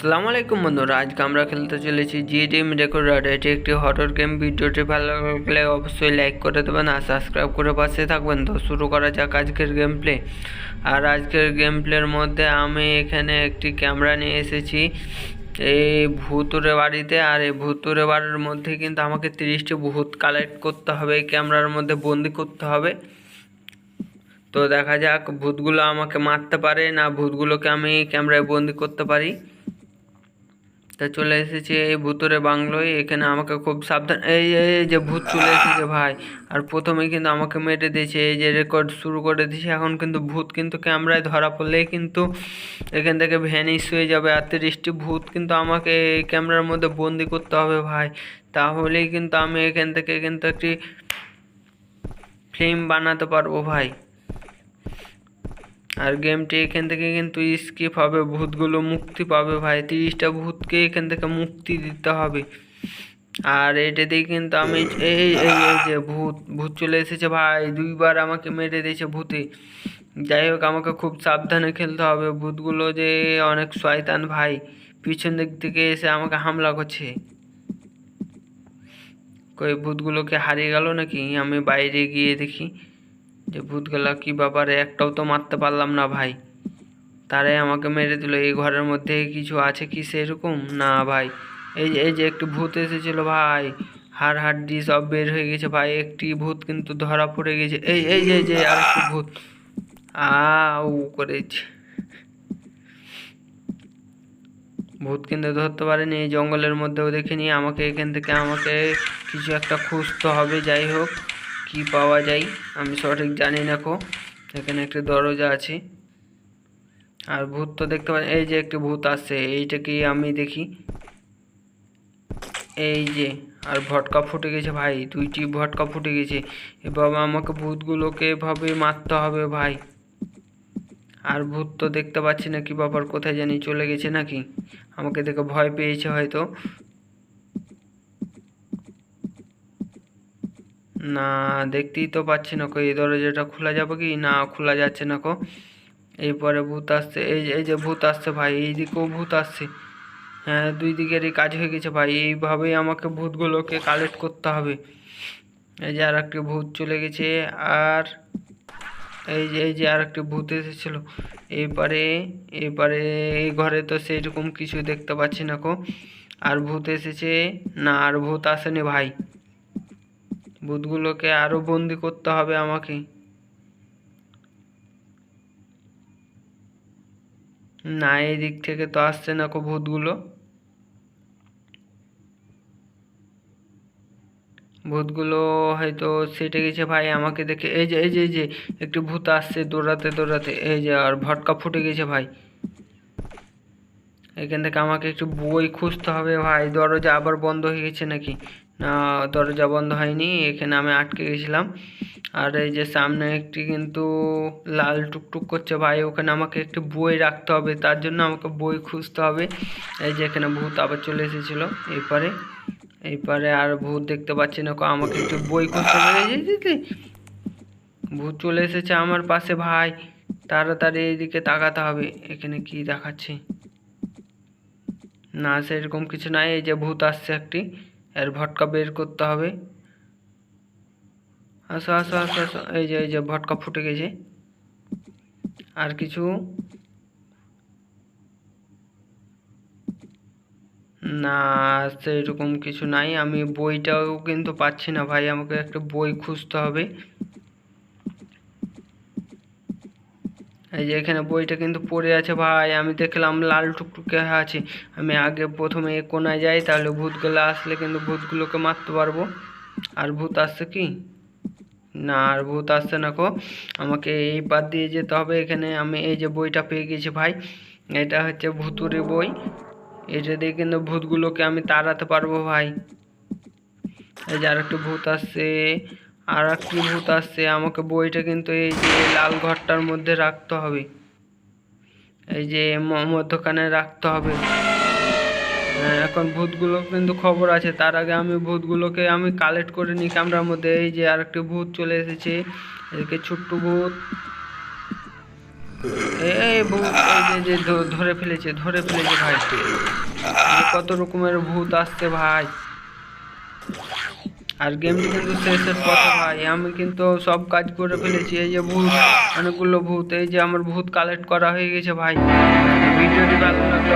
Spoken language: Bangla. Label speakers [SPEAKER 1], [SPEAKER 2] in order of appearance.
[SPEAKER 1] আসসালামু আলাইকুম বন্ধুরা, আজকে আমরা খেলতে চলেছি জি টিম রেকর্ডার এটি একটি হরর গেম ভিডিওটি ভালো লাগলে অবশ্যই লাইক করে দেবেন আর সাবস্ক্রাইব করে পাশে থাকবেন। তো শুরু করা যাক আজকের গেম প্লে আর আজকের গেম প্লের মধ্যে আমি এখানে একটি ক্যামেরা নিয়ে এসেছি। এই ভূতুরে বাড়িতে আর এই ভূতুরে বাড়ির মধ্যে কিন্তু আমাকে তিরিশটি ভূত কালেক্ট করতে হবে। এই ক্যামেরার মধ্যে বন্দি করতে হবে। তো দেখা যাক ভূতগুলো আমাকে মারতে পারে না ভূতগুলোকে আমি ক্যামেরায় বন্দি করতে পারি। তা চলে এসেছি এই ভূতরে বাংলোয়। এখানে আমাকে খুব সাবধান, এই এই যে ভূত চলে এসেছে ভাই। আর প্রথমে কিন্তু আমাকে মেরে দিয়েছে। এই যে রেকর্ড শুরু করে দিয়েছে। এখন কিন্তু ভূত কিন্তু ক্যামেরায় ধরা পড়লেই কিন্তু এখান থেকে ভ্যানিশ হয়ে যাবে। আর তিরিশটি ভূত কিন্তু আমাকে এই ক্যামেরার মধ্যে বন্দি করতে হবে ভাই। তাহলেই কিন্তু আমি এখান থেকে কিন্তু একটি ফিল্ম বানাতে পারব ভাই। আর গেমটি এখান থেকে কিন্তু স্কিপ হবে, ভূতগুলো মুক্তি পাবে ভাই। তিরিশটা ভূতকে এখান থেকে মুক্তি দিতে হবে। আর এটাতেই কিন্তু আমি এই এই যে ভূত ভূত চলে এসেছে ভাই। দুইবার আমাকে মেরে দিয়েছে ভূতে। যাই হোক, আমাকে খুব সাবধানে খেলতে হবে। ভূতগুলো যে অনেক শয়তান ভাই। পিছন দিক থেকে এসে আমাকে হামলা করছে। কই ভূতগুলোকে হারিয়ে গেল নাকি? আমি বাইরে গিয়ে দেখি। যে ভূতগুলা কি ব্যাপারে একটাও তো মারতে পারলাম না ভাই। তারাই আমাকে মেরে দিল। এই ঘরের মধ্যে কিছু আছে কি সেরকম? না ভাই। এই যে এই যে একটু ভূত এসেছিল ভাই। হাড় হাড্ডি সব বের হয়ে গেছে ভাই। একটি ভূত কিন্তু ধরা পড়ে গেছে। এই এই এই যে আর একটি ভূত। আউ করেছে। ভূত কিন্তু ধরতে পারেনি। এই জঙ্গলের মধ্যেও দেখিনি। আমাকে এখান থেকে আমাকে কিছু একটা খুঁজতে হবে। যাই হোক। কি পাওয়া যায়, আমি সঠিক জানি না কো। এখানে একটি দরজা আছে। আর ভূত তো দেখতে পাচ্ছি, এই যে একটি ভূত আসছে এইটা কি আমি দেখি? এই যে, আর ভটকা ফুটে গেছে ভাই, দুইটি ভটকা ফুটে গেছে। এভাবে আমাকে ভূতগুলোকে এভাবে মারতে হবে ভাই। আর ভূত তো দেখতে পাচ্ছি না, কি ব্যাপার কোথায় জানি চলে গেছে নাকি? আমাকে দেখে ভয় পেয়েছে হয়তো। না, দেখতেই তো পাচ্ছি না কো। এই দরজাটা খোলা যাবে কি? না, খোলা যাচ্ছে না কো। এরপরে ভূত আসছে। এই এই যে ভূত আসছে ভাই, এই দিকেও ভূত আসছে। হ্যাঁ দুই দিকেরই কাজ হয়ে গেছে ভাই। এইভাবেই আমাকে ভূতগুলোকে কালেক্ট করতে হবে। এই যে আর একটি ভূত চলে গেছে। আর এই যে এই যে আর একটি ভূত এসেছিল। এবারে এবারে এই ঘরে তো সেইরকম কিছু দেখতে পাচ্ছি না কো। আর ভূত এসেছে। না, আর ভূত আসেনি ভাই। ভূতগুলোকে আরও বন্দি করতে হবে আমাকে। না, এই দিক থেকে তো আসছে না কো ভূতগুলো। ভূতগুলো হয়তো সেটে গেছে ভাই, আমাকে দেখে। এই যে এই যে এই যে, একটু ভূত আসছে দৌড়াতে দৌড়াতে। এই যে, আর ভটকা ফুটে গেছে ভাই। এখান থেকে আমাকে একটু বই খুঁজতে হবে ভাই। দরজা আবার বন্ধ হয়ে গেছে নাকি? দরজা বন্ধ হয়নি, এখানে আমি আটকে গেছিলাম। আর এই যে সামনে একটি কিন্তু লাল টুকটুক করছে, ভাই, ওখানে আমাকে একটি বই রাখতে হবে, তার জন্য আমাকে বই খুঁজতে হবে। এই যে এখানে ভূত আবার চলে এসেছিল এরপরে এইপারে আর ভূত দেখতে পাচ্ছি না আমাকে একটু বই খুঁজতে হবে। ভূত চলে এসেছে আমার পাশে, ভাই, তাড়াতাড়ি এইদিকে তাকাতে হবে, এখানে কি দেখাচ্ছে? না, সেরকম কিছু নাই, এই যে ভূত আসছে একটি। এর ভটকা বের করতে হবে। আসো আসো আসো আসো। এই যে এই যে ভটকা ফুটে গেছে। আর কিছু? না, সেরকম কিছু নাই। আমি বইটাও কিন্তু পাচ্ছি না ভাই। আমাকে একটা বই খুঁজতে হবে। এই যে এখানে বইটা কিন্তু পড়ে আছে ভাই, আমি দেখলাম লাল টুকটুকে আছে। আমি আগে প্রথমে কোনায় যাই, তাহলে ভূতগুলো আসলে কিন্তু ভূতগুলোকে মারতে পারব। আর ভূত আসছে কি? না, আর ভূত আসছে না কো। আমাকে এই পার দিয়ে যেতে হবে, এখানে আমি এই যে বইটা পেয়ে গেছি ভাই, এটা হচ্ছে ভুতুরে বই। এটা দিয়ে কিন্তু ভূতগুলোকে আমি তাড়াতে পারব ভাই। এই যে আর একটু ভূত আসছে। আর একটি ভূত আসছে আমাকে বইটা কিন্তু এই যে লাল ঘরটার মধ্যে রাখতে হবে। এই যে মধ্যখানে রাখতে হবে। হ্যাঁ, এখন ভূতগুলো কিন্তু খবর আছে তার আগে আমি ভূতগুলোকে আমি কালেক্ট করে নিই ক্যামেরার মধ্যে। এই যে আরেকটি ভূত চলে এসেছে এদিকে ছোট্ট ভূত। এই ভূত এই যে ধরে ফেলেছে ধরে ফেলেছে ভাই। কত রকমের ভূত আসছে ভাই। আর গেমটি কিন্তু শেষের পথে ভাই। আমি কিন্তু সব কাজ করে ফেলেছি। এই যে ভূত, অনেকগুলো ভূত। এই যে আমার ভূত কালেক্ট করা হয়ে গেছে ভাই। ভিডিওটি ভালো লাগলে